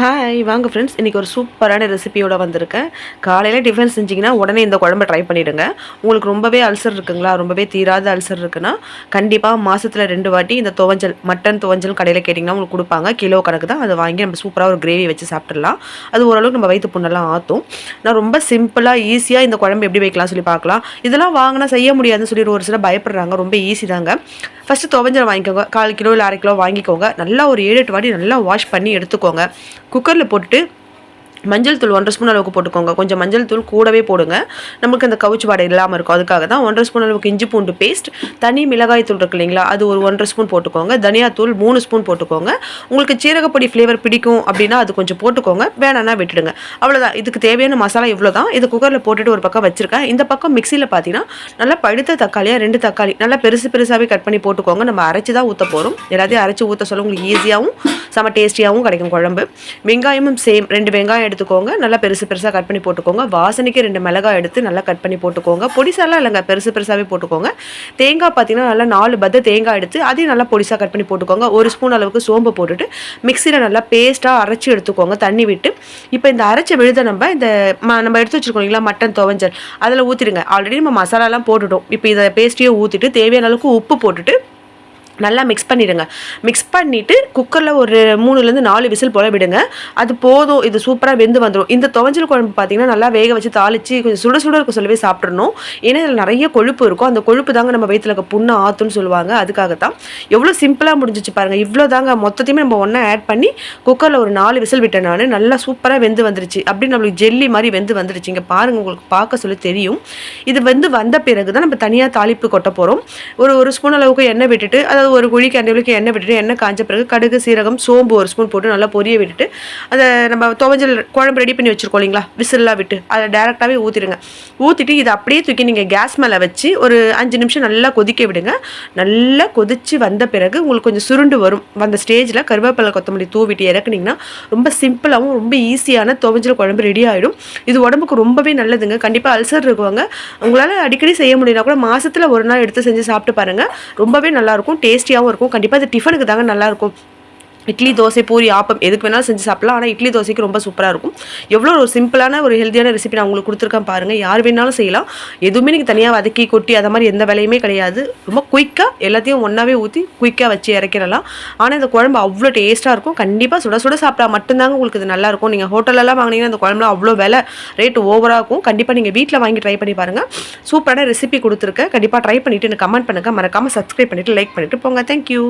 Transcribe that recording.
Hi வாங்க friends இன்றைக்கி ஒரு சூப்பரான ரெசிபியோட வந்திருக்கேன். காலையில் டிஃபன் செஞ்சிங்கன்னா உடனே இந்த குழம்பு ட்ரை பண்ணிவிடுங்க உங்களுக்கு ரொம்பவே அல்சர் இருக்குங்களா? ரொம்பவே தீராத அல்சர் இருக்குன்னா கண்டிப்பாக மாதத்தில் ரெண்டு வாட்டி இந்த துவஞ்சல் மட்டன் துவஞ்சல் கடையில் கேட்டிங்கன்னா உங்களுக்கு கொடுப்பாங்க. கிலோ கணக்கு தான். அதை வாங்கி நம்ம சூப்பராக ஒரு கிரேவி வச்சு சாப்பிட்றலாம் அது ஓரளவுக்கு நம்ம வயிற்று புண்ணெல்லாம் ஆற்றும் நான் ரொம்ப சிம்பிளாக ஈஸியாக இந்த குழம்பு எப்படி வைக்கலாம் சொல்லி பார்க்கலாம். இதெல்லாம் வாங்கினா செய்ய முடியாதுன்னு சொல்லி ஒரு சில பயப்படுறாங்க. ரொம்ப ஈஸி தாங்க. ஃபஸ்ட்டு துவஞ்சல் வாங்கிக்கோங்க. கால் கிலோ இல்லை அரை கிலோ வாங்கிக்கோங்க. நல்லா ஒரு ஏழு எட்டு வாட்டி நல்லா வாஷ் பண்ணி எடுத்துக்கோங்க. குக்கரில் போட்டுட்டு மஞ்சள் தூள் ஒன்றரை ஸ்பூன் அளவுக்கு போட்டுக்கோங்க. கொஞ்சம் மஞ்சள் தூள் கூடவே போடுங்க. நமக்கு அந்த கவுச்சு வாடை இல்லாமல் இருக்கும். அதுக்காக தான் ஒன்றரை ஸ்பூன் அளவுக்கு இஞ்சி பூண்டு பேஸ்ட் தனி மிளகாய் தூள் இருக்கு இல்லைங்களா அது ஒரு ஒன்றரை ஸ்பூன் போட்டுக்கோங்க. தனியாத்தூள் மூணு ஸ்பூன் போட்டுக்கோங்க. உங்களுக்கு சீரகப்பொடி ஃப்ளேவர் பிடிக்கும் அப்படின்னா அது கொஞ்சம் போட்டுக்கோங்க. வேணான்னா விட்டுடுங்க. அவ்வளோதான் இதுக்கு தேவையான மசாலா இவ்வளோ தான் இது குக்கரில் போட்டுட்டு ஒரு பக்கம் வச்சிருக்கேன். இந்த பக்கம் மிக்சியில் பார்த்தீங்கன்னா நல்லா பழுத்த தக்காளியாக ரெண்டு தக்காளி நல்லா பெருசு பெருசாகவே கட் பண்ணி போட்டுக்கோங்க. நம்ம அரைச்சி தான் ஊற்ற போகிறோம் எல்லாத்தையும் அரைச்சி ஊற்ற சொல்ல உங்களுக்கு ஈஸியாகவும் செம டேஸ்டியாகவும் கிடைக்கும் குழம்பு. வெங்காயமும் சேம் ரெண்டு வெங்காயம் எடுத்துக்கோங்க. நல்லா பெருசு பெருசாக கட் பண்ணி போட்டுக்கோங்க. வாசனைக்கு ரெண்டு மிளகாய் எடுத்து நல்லா கட் பண்ணி போட்டுக்கோங்க. பொடிசாலாம் இல்லைங்க. பெருசு பெருசாகவே போட்டுக்கோங்க. தேங்காய் பார்த்தீங்கன்னா நல்லா நாலு பத்த தேங்காய் எடுத்து அதையும் நல்லா பொடிசாக கட் பண்ணி போட்டுக்கோங்க. ஒரு ஸ்பூன் அளவுக்கு சோம்பு போட்டுட்டு மிக்சியில் நல்லா பேஸ்ட்டாக அரைச்சி எடுத்துக்கோங்க. தண்ணி விட்டு இப்போ இந்த அரைச்ச விழுத நம்ம இந்த நம்ம எடுத்து வச்சுருக்கோம் இல்லைங்களா? மட்டன் துவஞ்சல். அதில் ஊற்றிடுங்க ஆல்ரெடி நம்ம மசாலாலாம் போட்டுட்டோம். இப்போ இதை பேஸ்ட்டையும் ஊற்றிட்டு தேவையான அளவுக்கு உப்பு போட்டுட்டு நல்லா மிக்ஸ் பண்ணிடுங்க. மிக்ஸ் பண்ணிவிட்டு குக்கரில் ஒரு மூணுலேருந்து நாலு விசில் போல விடுங்க. அது போதும் இது சூப்பராக வெந்து வந்துடும் இந்த துவஞ்சல் குழம்பு பார்த்தீங்கன்னா நல்லா வேக வச்சு தாளித்து கொஞ்சம் சுட சுட இருக்க சொல்லவே சாப்பிட்றணும் ஏன்னா இதில் நிறைய கொழுப்பு இருக்கும். அந்த கொழுப்பு தாங்க நம்ம வயிற்றுல இருக்க புண்ணு ஆற்றுன்னு சொல்லுவாங்க. அதுக்காக தான் எவ்வளோ சிம்பிளாக முடிஞ்சிச்சு பாருங்கள் இவ்வளோ தாங்க மொத்தத்தையுமே நம்ம ஒன்றா ஆட் பண்ணி குக்கரில் ஒரு நாலு விசில் விட்டேன் நான். நல்லா சூப்பராக வெந்து வந்துருச்சு. அப்படி நம்மளுக்கு ஜெல்லி மாதிரி வெந்து வந்துருச்சு. இங்கே பாருங்கள் உங்களுக்கு பார்க்க சொல்லி தெரியும். இது வந்து வந்த பிறகு தான் நம்ம தனியாக தாளிப்பு கொட்ட போகிறோம் ஒரு ஒரு ஸ்பூன் அளவுக்கு எண்ணெய் விட்டுட்டு அதாவது ஒரு குழி கண்டிலுக்கு எண்ணெய் விட்டுட்டு எண்ணெய் காஞ்ச பிறகு கடுகு சீரகம் சோம்பு ஒரு ஸ்பூன் போட்டு நல்லா பொரிய விட்டுட்டு அதை நம்ம துவஞ்சல் குழம்பு ரெடி பண்ணி வச்சுருக்கோம் இல்லைங்களா? விசில்லாம் விட்டு. அதை டேரெக்டாகவே ஊற்றிடுங்க ஊற்றிட்டு இதை அப்படியே தூக்கி நீங்கள் கேஸ் மேலே வச்சு ஒரு அஞ்சு நிமிஷம் நல்லா கொதிக்க விடுங்க. நல்லா கொதிச்சு வந்த பிறகு உங்களுக்கு கொஞ்சம் சுருண்டு வரும். அந்த ஸ்டேஜில் கருவேப்பிலை கொத்தமல்லி தூவிட்டு இறக்குனீங்கன்னா ரொம்ப சிம்பிளாகவும் ரொம்ப ஈஸியான துவஞ்சல் குழம்பு ரெடி ஆகிடும் இது உடம்புக்கு ரொம்பவே நல்லதுங்க. கண்டிப்பாக அல்சர் இருக்குவாங்க. உங்களால் அடிக்கடி செய்ய முடியலனா கூட மாதத்தில் ஒரு நாள் எடுத்து செஞ்சு சாப்பிட்டு பாருங்கள் ரொம்பவே நல்லாயிருக்கும் டே டேஸ்டியாகவும் இருக்கும். கண்டிப்பாக இது டிஃபனுக்கு தாங்க நல்லாயிருக்கும். இட்லி தோசை பூரி ஆப்பம் எதுக்கு வேணாலும் செஞ்சு சாப்பிடலாம். ஆனால் இட்லி தோசைக்கு ரொம்ப சூப்பராக இருக்கும். எவ்வளோ ஒரு சிம்பிளான ஒரு ஹெல்த்தியான ரெசிபி நான் உங்களுக்கு கொடுத்துருக்கேன் பாருங்கள் யார் வேணாலும் செய்யலாம். எதுவுமே நீங்கள் தனியாக வதக்கி கொட்டி அதை மாதிரி எந்த வேலையுமே கிடையாது. ரொம்ப குயிக்காக எல்லாத்தையும் ஒன்றாவே ஊற்றி குயிக்காக வச்சு இறக்கிடலாம். ஆனால் இந்த குழம்பு அவ்வளோ டேஸ்ட்டாக இருக்கும். கண்டிப்பாக சுட சுட சாப்பிட்டா மட்டும்தாங்க உங்களுக்கு இது நல்லாயிருக்கும் நீங்கள் ஹோட்டலெல்லாம் வாங்கினீங்கன்னா அந்த குழம்புலாம் அவ்வளோ விலை ரேட்டு ஓவராக இருக்கும். கண்டிப்பாக நீங்கள் வீட்டில் வாங்கி ட்ரை பண்ணி பாருங்கள் சூப்பரான ரெசிபி கொடுத்துருக்கேன். கண்டிப்பாக ட்ரை பண்ணிவிட்டு எனக்கு கமெண்ட் பண்ணுங்கள் மறக்காமல் சப்ஸ்கிரைப் பண்ணிவிட்டு லைக் பண்ணிவிட்டு போங்க. தேங்க்யூ